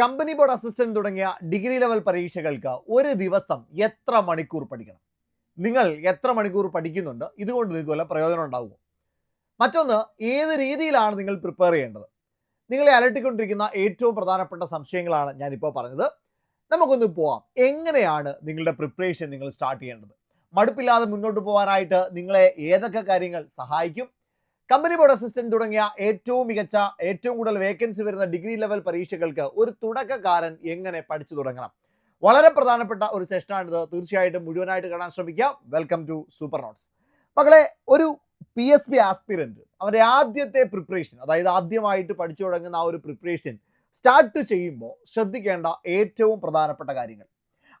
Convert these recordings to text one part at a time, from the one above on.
Company board assistant തുടങ്ങിയ degree level പരീക്ഷകൾക്ക് ഒരു ദിവസം എത്ര മണിക്കൂർ പഠിക്കണം? നിങ്ങൾ എത്ര മണിക്കൂർ പഠിക്കുന്നുണ്ട്? ഇതുകൊണ്ട് നിങ്ങൾക്ക് വല്ല പ്രയോജനം ഉണ്ടാകുമോ മറ്റൊന്ന് ഏത് രീതിയിലാണ് നിങ്ങൾ പ്രിപ്പയർ ചെയ്യേണ്ടത്? നിങ്ങളെ അലട്ടിക്കൊണ്ടിരിക്കുന്ന ഏറ്റവും പ്രധാനപ്പെട്ട സംശയങ്ങളാണ് ഞാനിപ്പോൾ പറഞ്ഞത്. നമുക്കൊന്ന് പോവാം. എങ്ങനെയാണ് നിങ്ങളുടെ പ്രിപ്പറേഷൻ നിങ്ങൾ സ്റ്റാർട്ട് ചെയ്യേണ്ടത്? മടുപ്പില്ലാതെ മുന്നോട്ട് പോകാനായിട്ട് നിങ്ങളെ ഏതൊക്കെ കാര്യങ്ങൾ സഹായിക്കും? കമ്പനി ബോർഡ് അസിസ്റ്റന്റ് തുടങ്ങിയ ഏറ്റവും മികച്ച ഏറ്റവും കൂടുതൽ വേക്കൻസി വരുന്ന ഡിഗ്രി ലെവൽ പരീക്ഷകൾക്ക് ഒരു തുടക്കക്കാരൻ എങ്ങനെ പഠിച്ചു തുടങ്ങണം? വളരെ പ്രധാനപ്പെട്ട ഒരു സെഷനാണിത് തീർച്ചയായിട്ടും മുഴുവനായിട്ട് കാണാൻ ശ്രമിക്കാം. വെൽക്കം ടു സൂപ്പർ നോട്ട്സ് മകളെ ഒരു പി എസ് പി ആസ്പിരന്റ് അവരുടെ ആദ്യത്തെ പ്രിപ്പറേഷൻ അതായത് ആദ്യമായിട്ട് പഠിച്ചു തുടങ്ങുന്ന ആ ഒരു പ്രിപ്പറേഷൻ സ്റ്റാർട്ട് ചെയ്യുമ്പോൾ ശ്രദ്ധിക്കേണ്ട ഏറ്റവും പ്രധാനപ്പെട്ട കാര്യങ്ങൾ.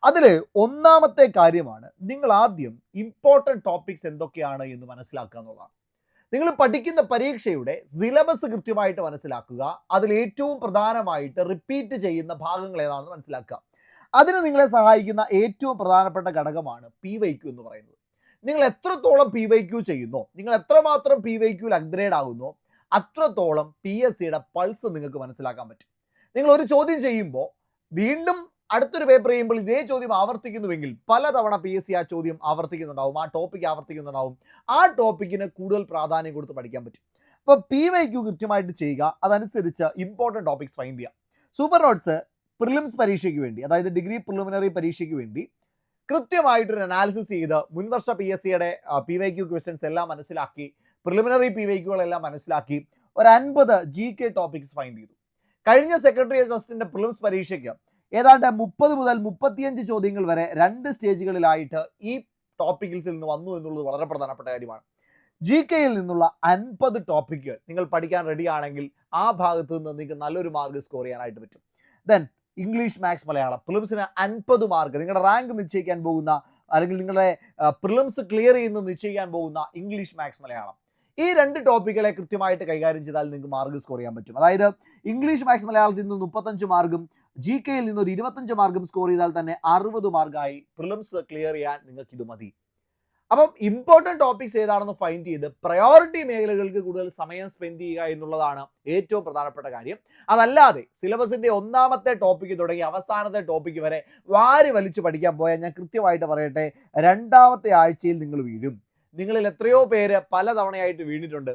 അതിൽ ഒന്നാമത്തെ കാര്യമാണ് നിങ്ങൾ ആദ്യം ഇമ്പോർട്ടന്റ് ടോപ്പിക്സ് എന്തൊക്കെയാണ് എന്ന് മനസ്സിലാക്കുക എന്നുള്ളതാണ്. നിങ്ങൾ പഠിക്കുന്ന പരീക്ഷയുടെ സിലബസ് കൃത്യമായിട്ട് മനസ്സിലാക്കുക. അതിൽ ഏറ്റവും പ്രധാനമായിട്ട് റിപ്പീറ്റ് ചെയ്യുന്ന ഭാഗങ്ങൾ ഏതാണെന്ന് മനസ്സിലാക്കുക. അതിന് നിങ്ങളെ സഹായിക്കുന്ന ഏറ്റവും പ്രധാനപ്പെട്ട ഘടകമാണ് പി വൈ ക്യു എന്ന് പറയുന്നത്. നിങ്ങൾ എത്രത്തോളം പി വൈ ക്യു ചെയ്യുന്നു നിങ്ങൾ എത്രമാത്രം പി വൈ ക്യൂൽ അപ്ഗ്രേഡ് ആകുന്നോ അത്രത്തോളം പി എസ് സിയുടെ പൾസ് നിങ്ങൾക്ക് മനസ്സിലാക്കാൻ പറ്റും. നിങ്ങൾ ഒരു ചോദ്യം ചെയ്യുമ്പോൾ വീണ്ടും അടുത്തൊരു പേപ്പർ ചെയ്യുമ്പോൾ ഇതേ ചോദ്യം ആവർത്തിക്കുന്നുവെങ്കിൽ പലതവണ പി എസ് സി ആ ചോദ്യം ആവർത്തിക്കുന്നുണ്ടാവും ആ ടോപ്പിക് ആവർത്തിക്കുന്നുണ്ടാവും. ആ ടോപ്പിക്കിന് കൂടുതൽ പ്രാധാന്യം കൊടുത്ത് പഠിക്കാൻ പറ്റും. അപ്പോൾ പി വൈ ക്യു കൃത്യമായിട്ട് ചെയ്യുക അതനുസരിച്ച് ഇമ്പോർട്ടന്റ് ടോപ്പിക്സ് ഫൈൻഡ് ചെയ്യുക. സൂപ്പർ നോട്ട്സ് പ്രിലിംസ് പരീക്ഷയ്ക്ക് വേണ്ടി അതായത് ഡിഗ്രി പ്രിലിമിനറി പരീക്ഷയ്ക്ക് വേണ്ടി കൃത്യമായിട്ടൊരു അനാലിസിസ് ചെയ്ത് മുൻവർഷ പി എസ് സിയുടെ പി വൈ ക്യു ക്വസ്റ്റ്യൻസ് എല്ലാം മനസ്സിലാക്കി പ്രിലിമിനറി പി വൈ ക്യുകളെല്ലാം മനസ്സിലാക്കി ഒരു അൻപത് ജി കെ ടോപ്പിക്സ് ഫൈൻഡ് ചെയ്തു. കഴിഞ്ഞ സെക്രട്ടറി ജസ്റ്റിന്റെ പ്രിലിംസ് പരീക്ഷയ്ക്ക് ഏതാണ്ട് മുപ്പത് മുതൽ മുപ്പത്തിയഞ്ച് ചോദ്യങ്ങൾ വരെ രണ്ട് സ്റ്റേജുകളിലായിട്ട് ഈ ടോപ്പിക്കിൽസിൽ നിന്ന് വന്നു എന്നുള്ളത് വളരെ പ്രധാനപ്പെട്ട കാര്യമാണ്. ജി കെയിൽ നിന്നുള്ള അൻപത് ടോപ്പിക്കുകൾ നിങ്ങൾ പഠിക്കാൻ റെഡി ആണെങ്കിൽ ആ ഭാഗത്ത് നിന്ന് നിങ്ങൾക്ക് നല്ലൊരു മാർക്ക് സ്കോർ ചെയ്യാനായിട്ട് പറ്റും. ദെൻ ഇംഗ്ലീഷ് മാത്സ് മലയാളം പ്രിലിംസിന് അൻപത് മാർക്ക് നിങ്ങളുടെ റാങ്ക് നിശ്ചയിക്കാൻ പോകുന്ന അല്ലെങ്കിൽ നിങ്ങളുടെ പ്രിലിംസ് ക്ലിയർ ചെയ്യുന്ന നിശ്ചയിക്കാൻ പോകുന്ന ഇംഗ്ലീഷ് മാത്സ് മലയാളം. ഈ രണ്ട് ടോപ്പിക്കുകളെ കൃത്യമായിട്ട് കൈകാര്യം ചെയ്താൽ നിങ്ങൾക്ക് മാർക്ക് സ്കോർ ചെയ്യാൻ പറ്റും. അതായത് ഇംഗ്ലീഷ് മാത്സ് മലയാളത്തിൽ നിന്ന് മുപ്പത്തഞ്ച് മാർക്കും ജി കെയിൽ നിന്ന് ഒരു ഇരുപത്തഞ്ച് മാർക്കും സ്കോർ ചെയ്താൽ തന്നെ അറുപത് മാർക്കായി പ്രിലിംസ് ക്ലിയർ ചെയ്യാൻ നിങ്ങൾക്ക് ഇത് മതി. അപ്പം ഇമ്പോർട്ടന്റ് ടോപ്പിക്സ് ഏതാണെന്ന് ഫൈൻഡ് ചെയ്ത് പ്രയോറിറ്റി മേഖലകൾക്ക് കൂടുതൽ സമയം സ്പെൻഡ് ചെയ്യുക എന്നുള്ളതാണ് ഏറ്റവും പ്രധാനപ്പെട്ട കാര്യം. അതല്ലാതെ സിലബസിന്റെ ഒന്നാമത്തെ ടോപ്പിക്ക് തുടങ്ങി അവസാനത്തെ ടോപ്പിക്ക് വരെ വാരി വലിച്ചു പഠിക്കാൻ പോയാൽ ഞാൻ കൃത്യമായിട്ട് പറയട്ടെ രണ്ടാമത്തെ ആഴ്ചയിൽ നിങ്ങൾ വീഴും. നിങ്ങളിൽ എത്രയോ പേര് പലതവണയായിട്ട് വീണിട്ടുണ്ട്.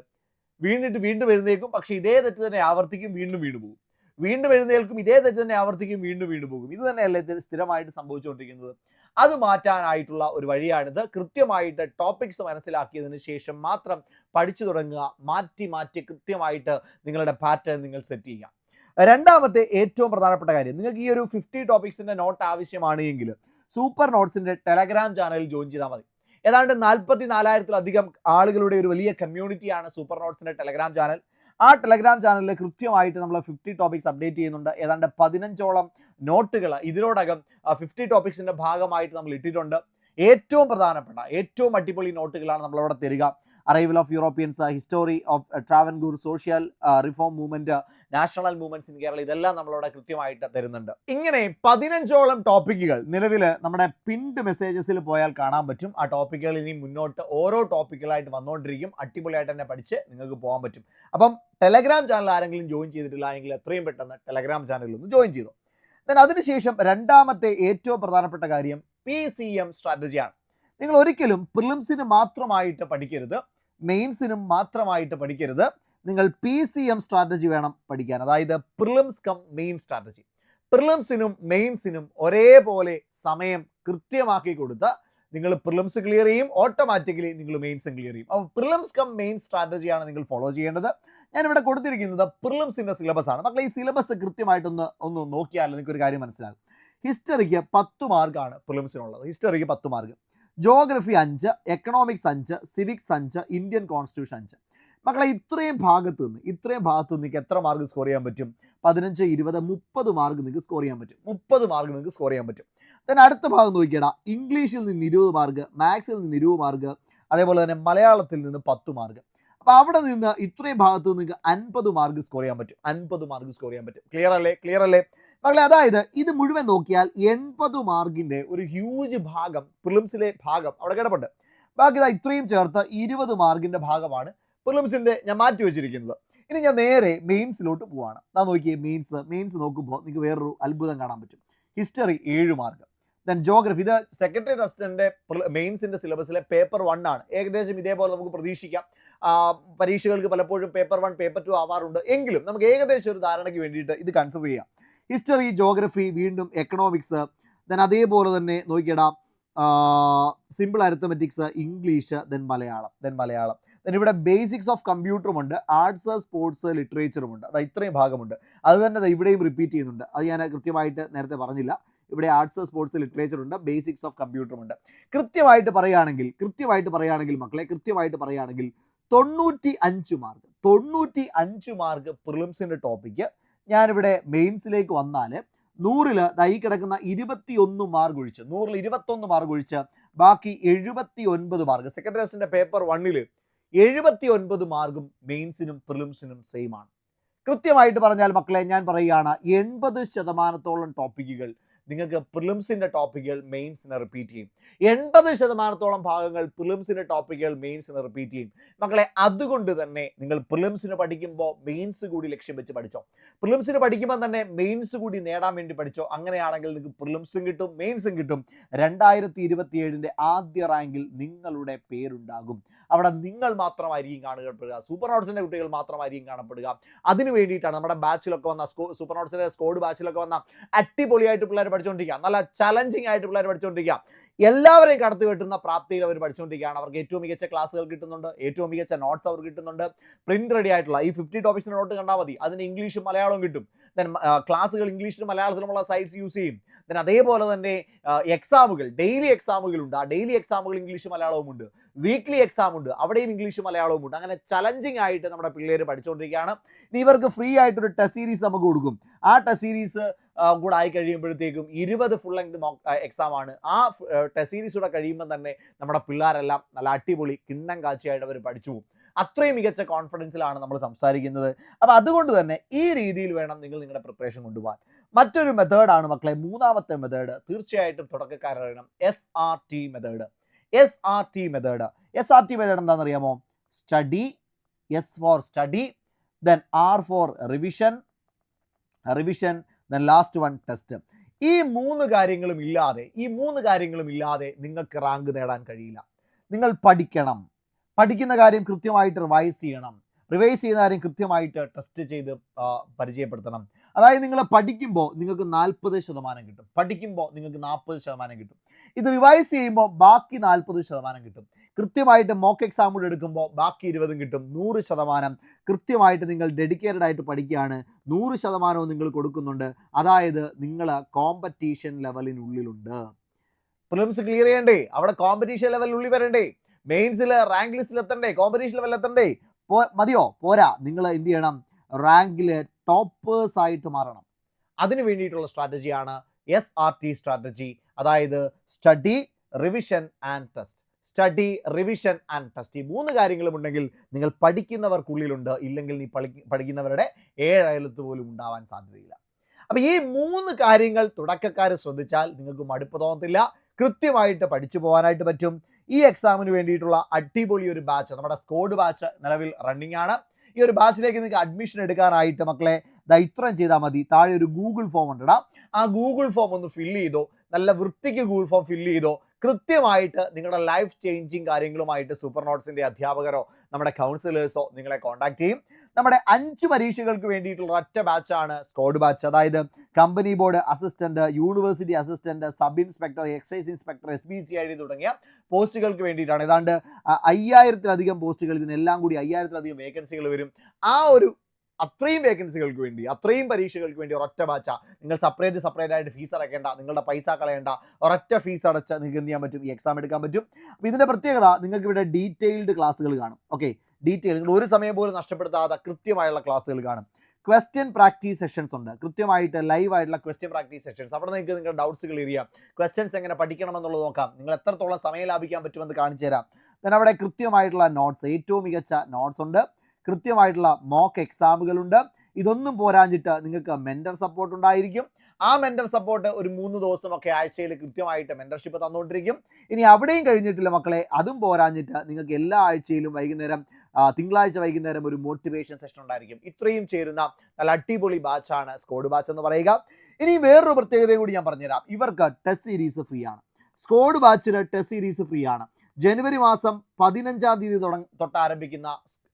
വീണിട്ട് വീണ്ടും വരുന്നേക്കും പക്ഷേ ഇതേ തെറ്റ് തന്നെ ആവർത്തിക്കും വീണ്ടും വീണു പോകും വീണ്ടും എഴുന്നേൽക്കും ഇതേ തെറ്റ് തന്നെ ആവർത്തിക്കും വീണ്ടും വീണ്ടും പോകും. ഇത് തന്നെയല്ലേ സ്ഥിരമായിട്ട് സംഭവിച്ചുകൊണ്ടിരിക്കുന്നത്. അത് മാറ്റാനായിട്ടുള്ള ഒരു വഴിയാണിത്. കൃത്യമായിട്ട് ടോപ്പിക്സ് മനസ്സിലാക്കിയതിന് ശേഷം മാത്രം പഠിച്ചു തുടങ്ങുക മാറ്റി മാറ്റി കൃത്യമായിട്ട് നിങ്ങളുടെ പാറ്റേൺ നിങ്ങൾ സെറ്റ് ചെയ്യുക. രണ്ടാമത്തെ ഏറ്റവും പ്രധാനപ്പെട്ട കാര്യം നിങ്ങൾക്ക് ഈ ഒരു ഫിഫ്റ്റി ടോപ്പിക്സിന്റെ നോട്ട് ആവശ്യമാണ് എങ്കിൽ സൂപ്പർ നോട്ട്സിന്റെ ടെലഗ്രാം ചാനലിൽ ജോയിൻ ചെയ്താൽ മതി. ഏതാണ്ട് നാൽപ്പത്തി നാലായിരത്തിലധികം ആളുകളുടെ ഒരു വലിയ കമ്മ്യൂണിറ്റിയാണ് സൂപ്പർ നോട്ട്സിന്റെ ടെലഗ്രാം ചാനൽ ആ ടെലഗ്രാം ചാനലിൽ കൃത്യമായിട്ട് നമ്മൾ ഫിഫ്റ്റി ടോപ്പിക്സ് അപ്ഡേറ്റ് ചെയ്യുന്നുണ്ട്. ഏതാണ്ട് പതിനഞ്ചോളം നോട്ടുകൾ ഇതിനോടകം ഫിഫ്റ്റി ടോപ്പിക്സിന്റെ ഭാഗമായിട്ട് നമ്മൾ ഇട്ടിട്ടുണ്ട്. ഏറ്റവും പ്രധാനപ്പെട്ട ഏറ്റവും അടിപൊളി നോട്ടുകളാണ് നമ്മളവിടെ തരിക. Arrival of Europeans history of Travancore social reform movement national movements in Kerala ഇതെല്ലാം നമ്മളോട് കൃത്യമായിട്ട് തരുന്നുണ്ട്. ഇങ്ങനെ പതിനഞ്ചോളം ടോപ്പിക്കുകൾ നിലവിൽ നമ്മുടെ പിൻഡ് മെസ്സേജസിൽ പോയാൽ കാണാൻ പറ്റും. ആ ടോപ്പിക്കുകൾ ഇനി മുന്നോട്ട് ഓരോ ടോപ്പിക്കുകളായിട്ട് വന്നുകൊണ്ടിരിക്കും അടിപൊളിയായിട്ട് തന്നെ പഠിച്ച് നിങ്ങൾക്ക് പോകാൻ പറ്റും. അപ്പം ടെലഗ്രാം ചാനൽ ആരെങ്കിലും ജോയിൻ ചെയ്തിട്ടില്ല എങ്കിൽ എത്രയും പെട്ടെന്ന് ടെലഗ്രാം ചാനലിൽ ഒന്ന് ജോയിൻ ചെയ്തു. ദെൻ അതിനുശേഷം രണ്ടാമത്തെ ഏറ്റവും പ്രധാനപ്പെട്ട കാര്യം പി സി എം സ്ട്രാറ്റജിയാണ് നിങ്ങൾ ഒരിക്കലും പ്രിലിംസിന് മാത്രമായിട്ട് പഠിക്കരുത്. മെയിൻസിനും മാത്രമായിട്ട് പഠിക്കരുത്. നിങ്ങൾ പി സി എം സ്ട്രാറ്റജി വേണം പഠിക്കാൻ. അതായത് പ്രിലിംസ് കം മെയിൻ സ്ട്രാറ്റജി പ്രിലിംസിനും മെയിൻസിനും ഒരേപോലെ സമയം കൃത്യമാക്കി കൊടുത്ത് നിങ്ങൾ പ്രിലിംസ് ക്ലിയർ ചെയ്യും ഓട്ടോമാറ്റിക്കലി നിങ്ങൾ മെയിൻസും ക്ലിയർ ചെയ്യും. അപ്പോൾ പ്രിലിംസ് കം മെയിൻ സ്ട്രാറ്റജിയാണ് നിങ്ങൾ ഫോളോ ചെയ്യേണ്ടത്. ഞാനിവിടെ കൊടുത്തിരിക്കുന്നത് പ്രിലിംസിന്റെ സിലബസ് ആണ്. മക്കളെ ഈ സിലബസ് കൃത്യമായിട്ടൊന്ന് ഒന്ന് നോക്കിയാൽ നിങ്ങൾക്ക് ഒരു കാര്യം മനസ്സിലാകും. ഹിസ്റ്ററിക്ക് പത്ത് മാർക്കാണ് പ്രിലിംസിനുള്ളത് ഹിസ്റ്ററിക്ക് പത്ത് മാർക്ക് ജോഗ്രഫി അഞ്ച് എക്കണോമിക്സ് അഞ്ച് സിവിക്സ് അഞ്ച് ഇന്ത്യൻ കോൺസ്റ്റിറ്റ്യൂഷൻ അഞ്ച്. മക്കളെ ഇത്രയും ഭാഗത്ത് നിന്ന് ഇത്രയും ഭാഗത്ത് നിന്ന് എത്ര മാർക്ക് സ്കോർ ചെയ്യാൻ പറ്റും? പതിനഞ്ച് ഇരുപത് മുപ്പത് മാർക്ക് നിങ്ങൾക്ക് സ്കോർ ചെയ്യാൻ പറ്റും. മുപ്പത് മാർക്ക് നിങ്ങൾക്ക് സ്കോർ ചെയ്യാൻ പറ്റും. then അടുത്ത ഭാഗം നോക്കിയടാ. ഇംഗ്ലീഷിൽ നിന്ന് ഇരുപത് മാർക്ക് മാത്സിൽ നിന്ന് ഇരുപത് മാർക്ക് അതേപോലെ തന്നെ മലയാളത്തിൽ നിന്ന് പത്ത് മാർക്ക് അപ്പോൾ അവിടെ നിന്ന് ഇത്രയും ഭാഗത്ത് നിങ്ങൾക്ക് അൻപത് മാർക്ക് സ്കോർ ചെയ്യാൻ പറ്റും. അൻപത് മാർക്ക് സ്കോർ ചെയ്യാൻ പറ്റും. ക്ലിയർ അല്ലേ? ക്ലിയർ അല്ലേ? മകളെ അതായത് ഇത് മുഴുവൻ നോക്കിയാൽ എൺപത് മാർക്കിന്റെ ഒരു ഹ്യൂജ് ഭാഗം പ്രിലിംസിലെ ഭാഗം അവിടെ കിടപ്പുണ്ട്. ബാക്കി ഇതാ ഇത്രയും ചേർത്ത് ഇരുപത് മാർക്കിന്റെ ഭാഗമാണ് പ്രിലിംസിന്റെ ഞാൻ മാറ്റി വെച്ചിരിക്കുന്നത്. ഇനി ഞാൻ നേരെ മെയിൻസിലോട്ട് പോവാണ്. അതാ നോക്കിയേ മെയിൻസ് മെയിൻസ് നോക്കുമ്പോൾ നിങ്ങൾക്ക് വേറൊരു അത്ഭുതം കാണാൻ പറ്റും. ഹിസ്റ്ററി ഏഴ് മാർക്ക് ദെൻ ജോഗ്രഫി ഇത് സെക്രട്ടറി അസിസ്റ്റന്റിന്റെ മെയിൻസിന്റെ സിലബസിലെ പേപ്പർ വൺ ആണ്. ഏകദേശം ഇതേപോലെ നമുക്ക് പ്രതീക്ഷിക്കാം. പരീക്ഷകൾക്ക് പലപ്പോഴും പേപ്പർ വൺ പേപ്പർ ടു ആവാറുണ്ട്. എങ്കിലും നമുക്ക് ഏകദേശം ഒരു ധാരണയ്ക്ക് വേണ്ടിയിട്ട് ഇത് കൺസിഡർ ചെയ്യാം. ഹിസ്റ്ററി ജോഗ്രഫി വീണ്ടും എക്കണോമിക്സ് ദെൻ അതേപോലെ തന്നെ നോക്കിയിടാം simple arithmetics English then Malayalam then Malayalam. Then ഇവിടെ ബേസിക്സ് ഓഫ് കമ്പ്യൂട്ടറും ഉണ്ട് ആർട്സ് സ്പോർട്സ് ലിറ്ററേച്ചറും ഉണ്ട്. അത് ഇത്രയും ഭാഗമുണ്ട്. അത് തന്നെ ദാ ഇവിടെയും റിപ്പീറ്റ് ചെയ്യുന്നുണ്ട്. അത് ഞാൻ കൃത്യമായിട്ട് നേരത്തെ പറഞ്ഞില്ല. ഇവിടെ ആർട്സ് സ്പോർട്സ് ലിറ്ററേച്ചർ ഉണ്ട് ബേസിക്സ് ഓഫ് കമ്പ്യൂട്ടറും ഉണ്ട്. കൃത്യമായിട്ട് പറയുകയാണെങ്കിൽ കൃത്യമായിട്ട് പറയുകയാണെങ്കിൽ മക്കളെ കൃത്യമായിട്ട് പറയുകയാണെങ്കിൽ തൊണ്ണൂറ്റി അഞ്ച് മാർക്ക് തൊണ്ണൂറ്റി അഞ്ച് മാർക്ക് പ്രിലിംസിന്റെ ടോപ്പിക്ക് ഞാനിവിടെ മെയിൻസിലേക്ക് വന്നാൽ നൂറിൽ ദൈ കിടക്കുന്ന ഇരുപത്തിയൊന്ന് മാർക്ക് ഒഴിച്ച് നൂറിൽ ഇരുപത്തൊന്ന് മാർക്ക് ഒഴിച്ച് ബാക്കി എഴുപത്തി ഒൻപത് മാർക്ക് സെക്കൻഡറി പേപ്പർ വണ്ണിൽ എഴുപത്തി ഒൻപത് മാർക്കും മെയിൻസിനും പ്രിലിംസിനും സെയിം ആണ്. കൃത്യമായിട്ട് പറഞ്ഞാൽ മക്കളെ ഞാൻ പറയുകയാണ് എൺപത് ശതമാനത്തോളം ടോപ്പിക്കുകൾ നിങ്ങൾക്ക് പ്രിലിംസിന്റെ ടോപ്പിക്കുകൾ മെയിൻസിനെ റിപ്പീറ്റ് ചെയ്യും. എൺപത് ശതമാനത്തോളം ഭാഗങ്ങൾ പ്രിലിംസിന്റെ ടോപ്പിക്കുകൾ മെയിൻസിനെ റിപ്പീറ്റ് ചെയ്യും. മക്കളെ അതുകൊണ്ട് തന്നെ നിങ്ങൾ പ്രിലിംസിന് പഠിക്കുമ്പോൾ മെയിൻസ് കൂടി ലക്ഷ്യം വെച്ച് പഠിച്ചോ. പ്രിലിംസിന് പഠിക്കുമ്പോൾ തന്നെ മെയിൻസ് കൂടി നേടാൻ വേണ്ടി പഠിച്ചോ. അങ്ങനെയാണെങ്കിൽ നിങ്ങൾക്ക് പ്രിലിംസും കിട്ടും മെയിൻസും കിട്ടും. രണ്ടായിരത്തി ഇരുപത്തി ഏഴിന്റെ ആദ്യ റാങ്കിൽ നിങ്ങളുടെ പേരുണ്ടാകും. അവിടെ നിങ്ങൾ മാത്രമായിരിക്കും കാണപ്പെടുക സൂപ്പർ നോട്ട്സിന്റെ കുട്ടികൾ മാത്രമായിരിക്കും കാണപ്പെടുക. അതിന് വേണ്ടിയിട്ടാണ് നമ്മുടെ ബാച്ചിലൊക്കെ വന്ന സ്കോ സൂപ്പർ നോട്ട്സിന്റെ സ്കോഡ് ബാച്ചിലൊക്കെ വന്ന അടിപൊളിയായിട്ട് പിള്ളേർ പഠിച്ചുകൊണ്ടിരിക്കുക നല്ല ചലഞ്ചിങ് ആയിട്ട് പിള്ളേർ പഠിച്ചുകൊണ്ടിരിക്കുക എല്ലാവരെയും കടത്തി വെട്ടുന്ന പ്രാപ്തിയിൽ അവർ പഠിച്ചുകൊണ്ടിരിക്കുകയാണ് അവർക്ക് ഏറ്റവും മികച്ച ക്ലാസ്സുകൾ കിട്ടുന്നുണ്ട്. ഏറ്റവും മികച്ച നോട്ട്സ് അവർ കിട്ടുന്നുണ്ട്. പ്രിന്റ് റെഡി ആയിട്ടുള്ള ഈ ഫിഫ്റ്റി ടോപ്പിക്സിന്റെ നോട്ട് കണ്ടാൽ മതി. അതിന് ഇംഗ്ലീഷും മലയാളവും കിട്ടും. ദെൻ ക്ലാസ്സുകൾ ഇംഗ്ലീഷിലും മലയാളത്തിലുമുള്ള സൈറ്റ്സ് യൂസ് ചെയ്യും. ദെൻ അതേപോലെ തന്നെ എക്സാമുകൾ ഡെയിലി എക്സാമുകൾ ഉണ്ട്. ആ ഡെയിലി എക്സാമുകൾ ഇംഗ്ലീഷ് മലയാളവും ഉണ്ട്. വീക്ക്ലി എക്സാം ഉണ്ട്. അവിടെയും ഇംഗ്ലീഷ് മലയാളവും ഉണ്ട്. അങ്ങനെ ചലഞ്ചിങ് ആയിട്ട് നമ്മുടെ പിള്ളേർ പഠിച്ചുകൊണ്ടിരിക്കുകയാണ് ഇവർക്ക് ഫ്രീ ആയിട്ടൊരു ടെസ്റ്റ് സീരീസ് നമുക്ക് കൊടുക്കും. ആ ടെസ്റ്റ് സീരീസ് കൂടെ ആയി കഴിയുമ്പോഴത്തേക്കും ഇരുപത് ഫുൾ ലെങ്ത് എക്സാം ആണ്. ആ ടെസ്റ്റ് സീരീസ് കൂടെ കഴിയുമ്പോൾ തന്നെ നമ്മുടെ പിള്ളേരെല്ലാം നല്ല അടിപൊളി കിണ്ണം കാച്ചിയായിട്ട് അവർ പഠിച്ചു അത്രയും മികച്ച കോൺഫിഡൻസിലാണ് നമ്മൾ സംസാരിക്കുന്നത്. അപ്പോൾ അതുകൊണ്ട് തന്നെ ഈ രീതിയിൽ വേണം നിങ്ങൾ നിങ്ങളുടെ പ്രിപ്പറേഷൻ കൊണ്ടുപോകാൻ. മറ്റൊരു മെത്തേഡാണ് മക്കളെ മൂന്നാമത്തെ മെത്തേഡ് തീർച്ചയായിട്ടും തുടക്കക്കാരറിയണം S R T method S R T method S R T method എന്താണെന്ന് അറിയാമോ study S for study then R for revision revision then last one test ഈ മൂന്ന് കാര്യങ്ങളും ഇല്ലാതെ ഈ മൂന്ന് കാര്യങ്ങളും ഇല്ലാതെ നിങ്ങൾക്ക് റാങ്ക് നേടാൻ കഴിയില്ല. നിങ്ങൾ പഠിക്കണം. പഠിക്കുന്ന കാര്യം കൃത്യമായിട്ട് റിവൈസ് ചെയ്യണം. റിവൈസ് ചെയ്യുന്ന കാര്യം കൃത്യമായിട്ട് ടെസ്റ്റ് ചെയ്ത് പരിചയപ്പെടുത്തണം. അതായത് നിങ്ങൾ പഠിക്കുമ്പോൾ നിങ്ങൾക്ക് നാൽപ്പത് ശതമാനം കിട്ടും. പഠിക്കുമ്പോൾ നിങ്ങൾക്ക് നാൽപ്പത് ശതമാനം കിട്ടും. ഇത് റിവൈസ് ചെയ്യുമ്പോൾ ബാക്കി നാൽപ്പത് ശതമാനം കിട്ടും. കൃത്യമായിട്ട് മോക്ക് എക്സാം കൂടെ എടുക്കുമ്പോൾ ബാക്കി ഇരുപതും കിട്ടും. നൂറ് ശതമാനം കൃത്യമായിട്ട് നിങ്ങൾ ഡെഡിക്കേറ്റഡ് ആയിട്ട് പഠിക്കുകയാണ്. നൂറ് ശതമാനവും നിങ്ങൾ കൊടുക്കുന്നുണ്ട്. അതായത് നിങ്ങൾ കോമ്പറ്റീഷൻ ലെവലിനുള്ളിലുണ്ട് പ്രിലിംസ് ക്ലിയർ ചെയ്യണ്ടേ? അവിടെ കോമ്പറ്റീഷൻ ലെവലിനുള്ളിൽ വരണ്ടേ? മെയിൻസിൽ റാങ്ക് ലിസ്റ്റിൽ എത്തണ്ടേ? കോമ്പറ്റീഷൻ ലെവലിൽ എത്തണ്ടേ? പോ മതിയോ? പോരാ. നിങ്ങൾ എന്ത് ചെയ്യണം? റാങ്കിൽ ടോപ്പേഴ്സ് ആയിട്ട് മാറണം. അതിന് വേണ്ടിയിട്ടുള്ള സ്ട്രാറ്റജിയാണ് എസ് ആർ ടി സ്ട്രാറ്റജി അതായത് study revision and test study revision and test. ഈ മൂന്ന് കാര്യങ്ങളും ഉണ്ടെങ്കിൽ നിങ്ങൾ പഠിക്കുന്നവർക്കുള്ളിലുണ്ട്. ഇല്ലെങ്കിൽ നീ പഠി- പഠിക്കുന്നവരുടെ ഏഴയലത്ത് പോലും ഉണ്ടാവാൻ സാധ്യതയില്ല. അപ്പോൾ ഈ മൂന്ന് കാര്യങ്ങൾ തുടക്കക്കാർ ശ്രദ്ധിച്ചാൽ നിങ്ങൾക്ക് മടുപ്പ് തോന്നത്തില്ല. കൃത്യമായിട്ട് പഠിച്ചു പോകാനായിട്ട് പറ്റും. ഈ എക്സാമിന് വേണ്ടിയിട്ടുള്ള അടിപൊളി ഒരു ബാച്ച് നമ്മുടെ സ്കോഡ് ബാച്ച് നിലവിൽ റണ്ണിങ് ആണ്. ഈ ഒരു ബാച്ചിലേക്ക് നിങ്ങൾക്ക് അഡ്മിഷൻ എടുക്കാനായിട്ട് മക്കളെ ദാ ഇത്രയും ചെയ്താൽ മതി. താഴെ ഒരു ഗൂഗിൾ ഫോം ഉണ്ടടാ. ആ ഗൂഗിൾ ഫോം ഒന്ന് ഫില്ല് ചെയ്തോ. നല്ല വൃത്തിക്ക് ഗൂഗിൾ ഫോം ഫില്ല് ചെയ്തോ. കൃത്യമായിട്ട് നിങ്ങളുടെ ലൈഫ് ചേഞ്ചിങ് കാര്യങ്ങളുമായിട്ട് സൂപ്പർ നോട്ട്സിന്റെ അധ്യാപകരോ നമ്മുടെ കൗൺസിലേഴ്സോ നിങ്ങളെ കോൺടാക്ട് ചെയ്യും. നമ്മുടെ അഞ്ച് പരീക്ഷകൾക്ക് വേണ്ടിയിട്ടുള്ള ഒറ്റ ബാച്ചാണ് സ്കോഡ് ബാച്ച് അതായത് company board assistant university assistant sub inspector excise inspector S B C I D തുടങ്ങിയ പോസ്റ്റുകൾക്ക് വേണ്ടിയിട്ടാണ്. ഏതാണ്ട് അയ്യായിരത്തിലധികം പോസ്റ്റുകൾ ഇതിനെല്ലാം കൂടി അയ്യായിരത്തിലധികം വേക്കൻസികൾ വരും. ആ ഒരു അത്രയും വേക്കൻസികൾക്ക് വേണ്ടി അത്രയും പരീക്ഷകൾക്ക് വേണ്ടി ഒരൊറ്റ ബാച്ച നിങ്ങൾ സെപ്പറേറ്റ് സെപ്പറേറ്റ് ആയിട്ട് ഫീസ് അടയ്ക്കേണ്ട നിങ്ങളുടെ പൈസ കളയേണ്ട ഒരൊറ്റ ഫീസ് അടച്ച നിങ്ങൾക്ക് എന്ത് ചെയ്യാൻ പറ്റും? ഈ എക്സാം എടുക്കാൻ പറ്റും. അപ്പൊ ഇതിന്റെ പ്രത്യേകത നിങ്ങൾക്ക് ഇവിടെ ഡീറ്റെയിൽഡ് ക്ലാസ്സുകൾ കാണും. ഓക്കെ ഡീറ്റെയിൽ നിങ്ങൾ ഒരു സമയം പോലും നഷ്ടപ്പെടുത്താതെ കൃത്യമായുള്ള ക്ലാസ്സുകൾ കാണും. ക്വസ്റ്റ്യൻ പ്രാക്ടീസ് സെഷൻസ് ഉണ്ട്. കൃത്യമായിട്ട് ലൈവ് ആയിട്ടുള്ള ക്വസ്റ്റ്യൻ പ്രാക്ടീസ് സെഷൻസ് അവിടെ നിങ്ങൾക്ക് നിങ്ങളുടെ ഡൗട്ട്സ് ക്ലിയർ ചെയ്യാം. ക്വസ്റ്റ്യൻസ് എങ്ങനെ പഠിക്കണമെന്നുള്ളത് നോക്കാം. നിങ്ങൾ എത്രത്തോളം സമയം ലാഭിക്കാൻ പറ്റുമെന്ന് കാണിച്ചു തരാം then അവിടെ കൃത്യമായിട്ടുള്ള നോട്ട്സ് ഏറ്റവും മികച്ച നോട്ട്സ് ഉണ്ട്. കൃത്യമായിട്ടുള്ള മോക്ക് എക്സാമുകളുണ്ട് ഇതൊന്നും പോരാഞ്ഞിട്ട് നിങ്ങൾക്ക് മെന്റർ സപ്പോർട്ട് ഉണ്ടായിരിക്കും. ആ മെന്റർ സപ്പോർട്ട് ഒരു മൂന്ന് ദിവസമൊക്കെ ആഴ്ചയിൽ കൃത്യമായിട്ട് മെന്റർഷിപ്പ് തന്നുകൊണ്ടിരിക്കും ഇനി അവിടെയും കഴിഞ്ഞിട്ടില്ല മക്കളെ. അതും പോരാഞ്ഞിട്ട് നിങ്ങൾക്ക് എല്ലാ ആഴ്ചയിലും വൈകുന്നേരം തിങ്കളാഴ്ച വൈകുന്നേരം ഒരു മോട്ടിവേഷൻ സെഷൻ ഉണ്ടായിരിക്കും. ഇത്രയും ചേരുന്ന നല്ല അടിപൊളി ബാച്ചാണ് സ്കോഡ് ബാച്ച് എന്ന് പറയുക. ഇനി വേറൊരു പ്രത്യേകതയും കൂടി ഞാൻ പറഞ്ഞുതരാം. ഇവർക്ക് ടെസ്റ്റ് സീരീസ് ഫ്രീ ആണ്. സ്കോഡ് ബാച്ചിൽ ടെസ്റ്റ് സീരീസ് ഫ്രീ ആണ്. ജനുവരി മാസം പതിനഞ്ചാം തീയതി തുടങ്ങ തൊട്ട് ആരംഭിക്കുന്ന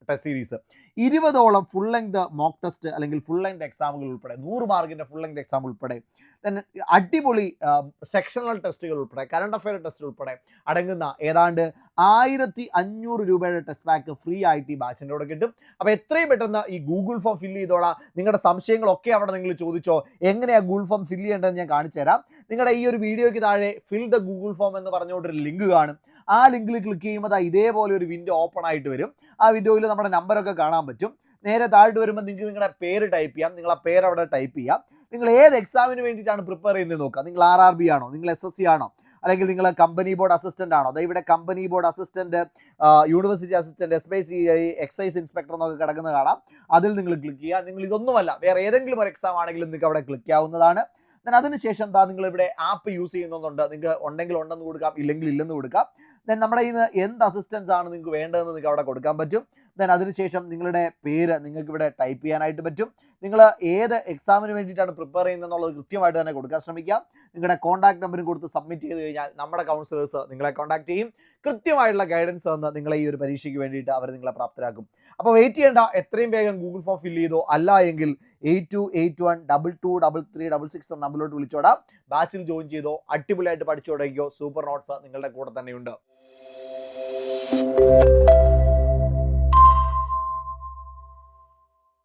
ടെസ്റ്റ് സീരീസ് ഇരുപതോളം ഫുൾ ലെങ്ത് മോക്ക് ടെസ്റ്റ് അല്ലെങ്കിൽ ഫുൾ ലെങ്ത് എക്സാമുകൾ ഉൾപ്പെടെ നൂറ് മാർക്കിന്റെ ഫുൾ ലെങ്ത് എക്സാം ഉൾപ്പെടെ അടിപൊളി സെക്ഷണൽ ടെസ്റ്റുകൾ ഉൾപ്പെടെ കറണ്ട് അഫയർ ടെസ്റ്റ് ഉൾപ്പെടെ അടങ്ങുന്ന ഏതാണ്ട് ആയിരത്തി അഞ്ഞൂറ് രൂപയുടെ ടെസ്റ്റ് പാക്ക് ഫ്രീ ആയിട്ട് ഈ ബാച്ചിന്റെ കൂടെ കിട്ടും. അപ്പോൾ എത്രയും പെട്ടെന്ന് ഈ ഗൂഗിൾ ഫോം ഫില്ല് ചെയ്തോളാം. നിങ്ങളുടെ സംശയങ്ങളൊക്കെ അവിടെ നിങ്ങൾ ചോദിച്ചോ എങ്ങനെയാണ് ഗൂഗിൾ ഫോം ഫില്ല് ചെയ്യേണ്ടതെന്ന് ഞാൻ കാണിച്ചു തരാം നിങ്ങളുടെ ഈ ഒരു വീഡിയോയ്ക്ക് താഴെ ഫിൽ ദ ഗൂഗിൾ ഫോം എന്ന് പറഞ്ഞുകൊണ്ടൊരു ലിങ്ക് കാണും. ആ ലിങ്കിൽ ക്ലിക്ക് ചെയ്യുമ്പോൾ ഇതേപോലെ ഒരു വിൻഡോ ഓപ്പൺ ആയിട്ട് വരും. ആ വിൻഡോയിൽ നമ്മുടെ നമ്പറൊക്കെ കാണാൻ പറ്റും. നേരെ താഴോട്ട് വരുമ്പോൾ നിങ്ങൾക്ക് നിങ്ങളുടെ പേര് ടൈപ്പ് ചെയ്യാം. നിങ്ങളെ പേര് അവിടെ ടൈപ്പ് ചെയ്യാം. നിങ്ങൾ ഏത് എക്സാമിന് വേണ്ടിയിട്ടാണ് പ്രിപ്പയർ ചെയ്യുന്നത് നോക്കുക. നിങ്ങൾ ആർ ആർ ബി ആണോ? നിങ്ങൾ എസ് എസ് സി ആണോ? അല്ലെങ്കിൽ നിങ്ങൾ കമ്പനി ബോർഡ് അസിസ്റ്റന്റ് ആണോ? അതായത് ഇവിടെ company board assistant university assistant S B C excise inspector എന്നൊക്കെ കിടക്കുന്നത് കാണാം. അതിൽ നിങ്ങൾ ക്ലിക്ക് ചെയ്യുക. നിങ്ങൾ ഇതൊന്നുമല്ല വേറെ ഏതെങ്കിലും ഒരു എക്സാം ആണെങ്കിലും നിങ്ങൾക്ക് അവിടെ ക്ലിക്ക് ചെയ്യാവുന്നതാണ്. ദെൻ അതിനുശേഷം എന്താ നിങ്ങൾ ഇവിടെ ആപ്പ് യൂസ് ചെയ്യുന്നുണ്ട്. നിങ്ങൾക്ക് ഉണ്ടെങ്കിൽ ഉണ്ടെന്ന് കൊടുക്കാം ഇല്ലെങ്കിൽ ഇല്ലെന്ന് കൊടുക്കാം. ദെൻ നമ്മുടെ ഇന്ന് എന്ത് അസിസ്റ്റൻസ് ആണ് നിങ്ങൾക്ക് വേണ്ടതെന്ന് നിങ്ങൾക്ക് അവിടെ കൊടുക്കാൻ പറ്റും. ദെൻ അതിനുശേഷം നിങ്ങളുടെ പേര് നിങ്ങൾക്ക് ഇവിടെ ടൈപ്പ് ചെയ്യാനായിട്ട് പറ്റും. നിങ്ങൾ ഏത് എക്സാമിന് വേണ്ടിയിട്ടാണ് പ്രിപ്പയർ ചെയ്യുന്നതെന്നുള്ളത് കൃത്യമായിട്ട് തന്നെ കൊടുക്കാൻ ശ്രമിക്കാം. നിങ്ങളുടെ കോൺടാക്ട് നമ്പറും കൊടുത്ത് സബ്മിറ്റ് ചെയ്ത് കഴിഞ്ഞാൽ നമ്മുടെ കൗൺസിലേഴ്സ് നിങ്ങളെ കോൺടാക്ട് ചെയ്യും. കൃത്യമായിട്ടുള്ള ഗൈഡൻസ് തന്ന് നിങ്ങളെ ഈ ഒരു പരീക്ഷയ്ക്ക് വേണ്ടിയിട്ട് അവർ നിങ്ങളെ പ്രാപ്തരാക്കും. അപ്പോൾ വെയിറ്റ് ചെയ്യേണ്ട. എത്രയും വേഗം ഗൂഗിൾ ഫോം ഫില്ല് ചെയ്തോ. അല്ല എങ്കിൽ eight two eight one double two double three double six എന്ന നമ്പറിലോട്ട് വിളിച്ചോടാം. ബാച്ചിൽ ജോയിൻ ചെയ്തോ. അടിപൊളിയായിട്ട് പഠിച്ചു തുടങ്ങിയോ സൂപ്പർ നോട്ട്സ് നിങ്ങളുടെ കൂടെ തന്നെയുണ്ട്.